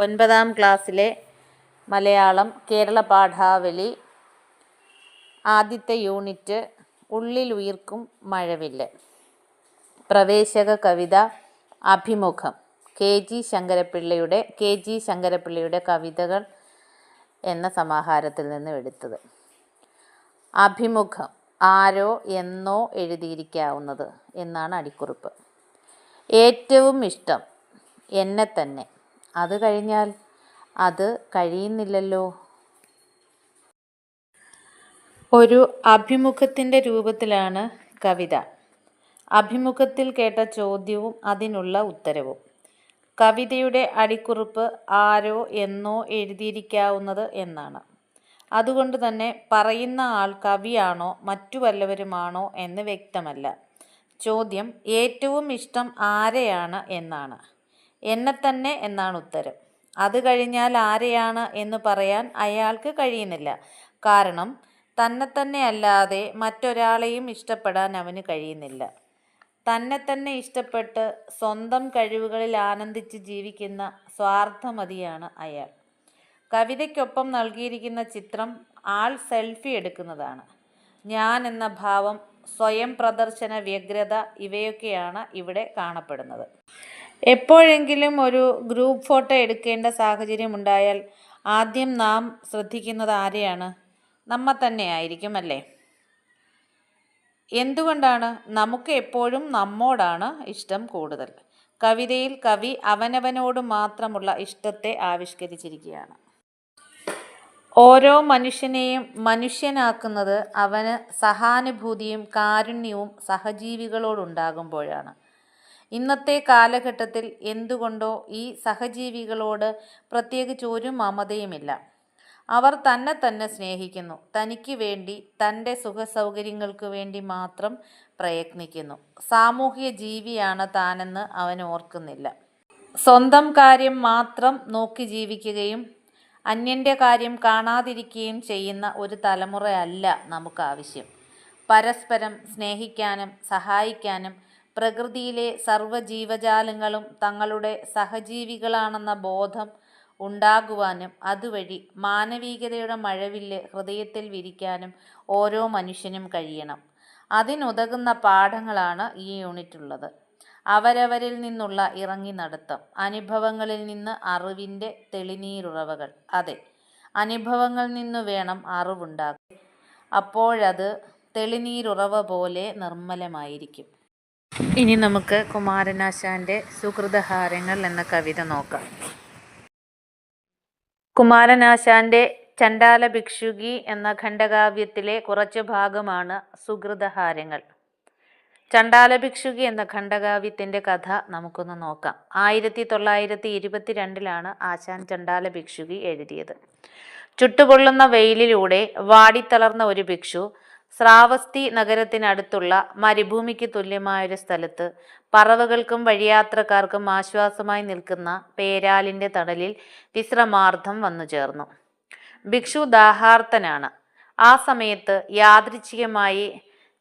ഒൻപതാം ക്ലാസ്സിലെ മലയാളം കേരള പാഠാവലി ആദ്യത്തെ യൂണിറ്റ് ഉള്ളിൽ ഉയർക്കും മഴവില്ല്. പ്രവേശക കവിത അഭിമുഖം. കെ ജി ശങ്കരപ്പിള്ളയുടെ കെ ജി ശങ്കരപ്പിള്ളയുടെ കവിതകൾ എന്ന സമാഹാരത്തിൽ നിന്ന് എടുത്തത്. അഭിമുഖം. ആരോ എന്നോ എഴുതിയിരിക്കാവുന്നത് എന്നാണ് അടിക്കുറിപ്പ്. ഏറ്റവും ഇഷ്ടം എന്നെ തന്നെ. അത് കഴിഞ്ഞാൽ അത് കഴിയുന്നില്ലല്ലോ. ഒരു അഭിമുഖത്തിന്റെ രൂപത്തിലാണ് കവിത. അഭിമുഖത്തിൽ കേട്ട ചോദ്യവും അതിനുള്ള ഉത്തരവും. കവിതയുടെ അടിക്കുറിപ്പ് ആരോ എന്നോ എഴുതിയിരിക്കാവുന്നത് എന്നാണ്. അതുകൊണ്ട് തന്നെ പറയുന്ന ആൾ കവിയാണോ മറ്റു വല്ലവരുമാണോ എന്ന് വ്യക്തമല്ല. ചോദ്യം ഏറ്റവും ഇഷ്ടം ആരെയാണ്? എന്നാണ്. എന്നെ തന്നെ എന്നാണ് ഉത്തരം. അത് കഴിഞ്ഞാൽ ആരെയാണ് എന്ന് പറയാൻ അയാൾക്ക് കഴിയുന്നില്ല. കാരണം തന്നെ തന്നെ അല്ലാതെ മറ്റൊരാളെയും ഇഷ്ടപ്പെടാൻ അവന് കഴിയുന്നില്ല. തന്നെ തന്നെ ഇഷ്ടപ്പെട്ട് സ്വന്തം കഴിവുകളിൽ ആനന്ദിച്ച് ജീവിക്കുന്ന സ്വാർത്ഥമതിയാണ് അയാൾ. കവിതയ്ക്കൊപ്പം നൽകിയിരിക്കുന്ന ചിത്രം ആൾ സെൽഫി എടുക്കുന്നതാണ്. ഞാൻ എന്ന ഭാവം സ്വയം പ്രദർശന വ്യഗ്രത ഇവയൊക്കെയാണ് ഇവിടെ കാണപ്പെടുന്നത്. എപ്പോഴെങ്കിലും ഒരു ഗ്രൂപ്പ് ഫോട്ടോ എടുക്കേണ്ട സാഹചര്യം ഉണ്ടായാൽ ആദ്യം നാം ശ്രദ്ധിക്കുന്നത് ആരെയാണ്? നമ്മ തന്നെ ആയിരിക്കും അല്ലേ? എന്തുകൊണ്ടാണ് നമുക്ക് എപ്പോഴും നമ്മോടാണ് ഇഷ്ടം കൂടുതൽ? കവിതയിൽ കവി അവനവനോട് മാത്രമുള്ള ഇഷ്ടത്തെ ആവിഷ്കരിച്ചിരിക്കുകയാണ്. ഓരോ മനുഷ്യനെയും മനുഷ്യനാക്കുന്നത് അവന് സഹാനുഭൂതിയും കാരുണ്യവും സഹജീവികളോടുണ്ടാകുമ്പോഴാണ്. ഇന്നത്തെ കാലഘട്ടത്തിൽ എന്തുകൊണ്ടോ ഈ സഹജീവികളോട് പ്രത്യേകിച്ച് ഒരു മമതയുമില്ല. അവർ തന്നെ തന്നെ സ്നേഹിക്കുന്നു. തനിക്ക് വേണ്ടി തന്റെ സുഖസൗകര്യങ്ങൾക്ക് വേണ്ടി മാത്രം പ്രയത്നിക്കുന്നു. സാമൂഹിക ജീവിയാണ് താനെന്ന് അവൻ ഓർക്കുന്നില്ല. സ്വന്തം കാര്യം മാത്രം നോക്കി ജീവിക്കുകയും അന്യന്റെ കാര്യം കാണാതിരിക്കുകയും ചെയ്യുന്ന ഒരു തലമുറയല്ല നമുക്ക് ആവശ്യം. പരസ്പരം സ്നേഹിക്കാനും സഹായിക്കാനും പ്രകൃതിയിലെ സർവജീവജാലങ്ങളും തങ്ങളുടെ സഹജീവികളാണെന്ന ബോധം ഉണ്ടാകുവാനും അതുവഴി മാനവികതയുടെ മഴവില്ല് ഹൃദയത്തിൽ വിരിക്കാനും ഓരോ മനുഷ്യനും കഴിയണം. അതിനുതകുന്ന പാഠങ്ങളാണ് ഈ യൂണിറ്റുള്ളത്. അവരവരിൽ നിന്നുള്ള ഇറങ്ങി നടത്തം അനുഭവങ്ങളിൽ നിന്ന് അറിവിന്റെ തെളിനീരുറവകൾ. അതെ അനുഭവങ്ങളിൽ നിന്ന് വേണം അറിവുണ്ടാകും അപ്പോഴത് തെളിനീരുറവ പോലെ നിർമ്മലമായിരിക്കും. ഇനി നമുക്ക് കുമാരനാശാന്റെ സുഹൃതഹാരങ്ങൾ എന്ന കവിത നോക്കാം. കുമാരനാശാന്റെ ചണ്ടാല ഭിക്ഷുകി എന്ന ഖണ്ഡകാവ്യത്തിലെ കുറച്ച് ഭാഗമാണ് സുഹൃതഹാരങ്ങൾ ചണ്ടാല ഭിക്ഷുകി എന്ന ഖണ്ഡകാവ്യത്തിന്റെ കഥ നമുക്കൊന്ന് നോക്കാം. ആയിരത്തി തൊള്ളായിരത്തി ഇരുപത്തിരണ്ടിലാണ് ആശാൻ ചണ്ടാല ഭിക്ഷുകി എഴുതിയത്. ചുട്ടുപൊള്ളുന്ന വെയിലിലൂടെ വാടിത്തളർന്ന ഒരു ഭിക്ഷു ശ്രാവസ്തി നഗരത്തിനടുത്തുള്ള മരുഭൂമിക്ക് തുല്യമായൊരു സ്ഥലത്ത് പറവകൾക്കും വഴിയാത്രക്കാർക്കും ആശ്വാസമായി നിൽക്കുന്ന പേരാലിന്റെ തണലിൽ വിശ്രമാർത്ഥം വന്നു ചേർന്നു. ഭിക്ഷു ദാഹാർത്തനാണ്. ആ സമയത്ത് യാദൃച്ഛികമായി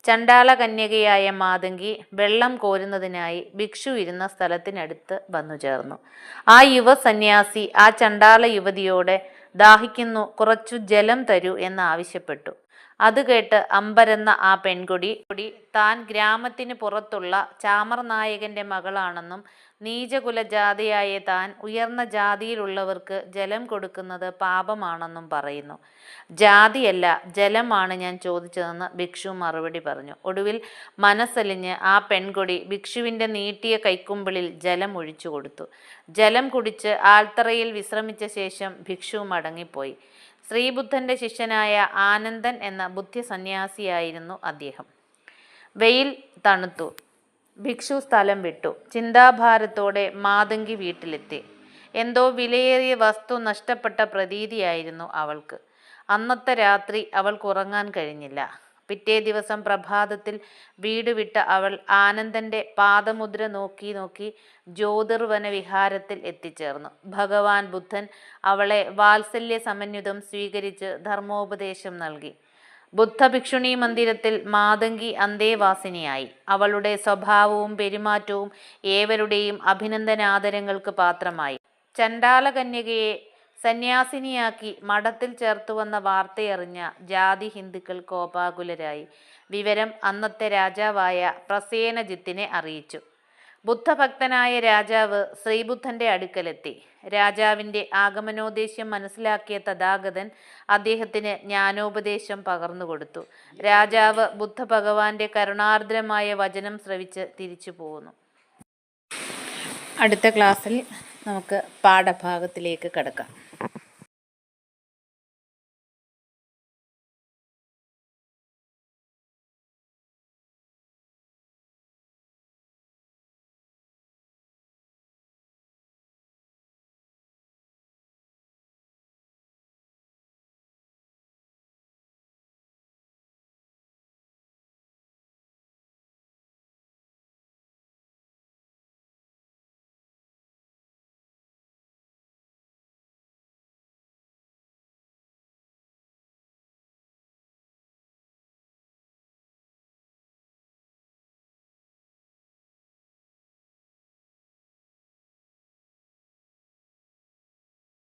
ചണ്ടാല കന്യകയായ മാതങ്കി വെള്ളം കോരുന്നതിനായി ഭിക്ഷു ഇരുന്ന സ്ഥലത്തിനടുത്ത് വന്നു ചേർന്നു. ആ യുവ സന്യാസി ആ ചണ്ടാല യുവതിയോടെ ദാഹിക്കുന്നു കുറച്ചു ജലം തരൂ എന്ന് ആവശ്യപ്പെട്ടു. അത് കേട്ട് അമ്പരന്ന ആ പെൺകുടി കുടി താൻ ഗ്രാമത്തിന് പുറത്തുള്ള ചാമർ നായകന്റെ മകളാണെന്നും നീചകുലജാതിയായ താൻ ഉയർന്ന ജാതിയിലുള്ളവർക്ക് ജലം കൊടുക്കുന്നത് പാപമാണെന്നും പറയുന്നു. ജാതിയല്ല ജലമാണ് ഞാൻ ചോദിച്ചതെന്ന് ഭിക്ഷു മറുപടി പറഞ്ഞു. ഒടുവിൽ മനസ്സലിഞ്ഞ് ആ പെൺകൊടി ഭിക്ഷുവിന്റെ നീട്ടിയ കൈക്കുമ്പിളിൽ ജലം ഒഴിച്ചു കൊടുത്തു. ജലം കുടിച്ച് ആൽത്തറയിൽ വിശ്രമിച്ച ശേഷം ഭിക്ഷു മടങ്ങിപ്പോയി. ശ്രീബുദ്ധന്റെ ശിഷ്യനായ ആനന്ദൻ എന്ന ബുദ്ധിസന്യാസിയായിരുന്നു അദ്ദേഹം. വെയിൽ തണുത്തു. ഭിക്ഷു സ്ഥലം വിട്ടു. ചിന്താഭാരത്തോടെ മാതങ്കി വീട്ടിലെത്തി. എന്തോ വിലയേറിയ വസ്തു നഷ്ടപ്പെട്ട പ്രതീതിയായിരുന്നു അവൾക്ക്. അന്നത്തെ രാത്രി അവൾക്ക് ഉറങ്ങാൻ കഴിഞ്ഞില്ല. പിറ്റേ ദിവസം പ്രഭാതത്തിൽ വീട് വിട്ട അവൾ ആനന്ദന്റെ പാദമുദ്ര നോക്കി നോക്കി ജ്യോതിർവന വിഹാരത്തിൽ എത്തിച്ചേർന്നു. ഭഗവാൻ ബുദ്ധൻ അവളെ വാത്സല്യ സമന്വിതം സ്വീകരിച്ച് ധർമ്മോപദേശം നൽകി. ബുദ്ധഭിക്ഷുണി മന്ദിരത്തിൽ മാതങ്കി അന്തേവാസിനിയായി. അവളുടെ സ്വഭാവവും പെരുമാറ്റവും ഏവരുടെയും അഭിനന്ദനാദരങ്ങൾക്ക് പാത്രമായി. ചണ്ടാലകന്യകയെ സന്യാസിനിയാക്കി മഠത്തിൽ ചേർത്തുവന്ന വാർത്തയറിഞ്ഞ ജാതി ഹിന്ദുക്കൾ കോപാകുലരായി. വിവരം അന്നത്തെ രാജാവായ പ്രസേനജിത്തിനെ അറിയിച്ചു. ബുദ്ധഭക്തനായ രാജാവ് ശ്രീബുദ്ധന്റെ അടുക്കലെത്തി. രാജാവിന്റെ ആഗമനോദ്ദേശ്യം മനസ്സിലാക്കിയ തഥാഗതൻ അദ്ദേഹത്തിന് ജ്ഞാനോപദേശം പകർന്നുകൊടുത്തു രാജാവ് ബുദ്ധഭഗവാന്റെ കരുണാർദ്രമായ വചനം ശ്രവിച്ച് തിരിച്ചു പോകുന്നു അടുത്ത ക്ലാസ്സിൽ നമുക്ക് പാഠഭാഗത്തിലേക്ക് കിടക്കാം.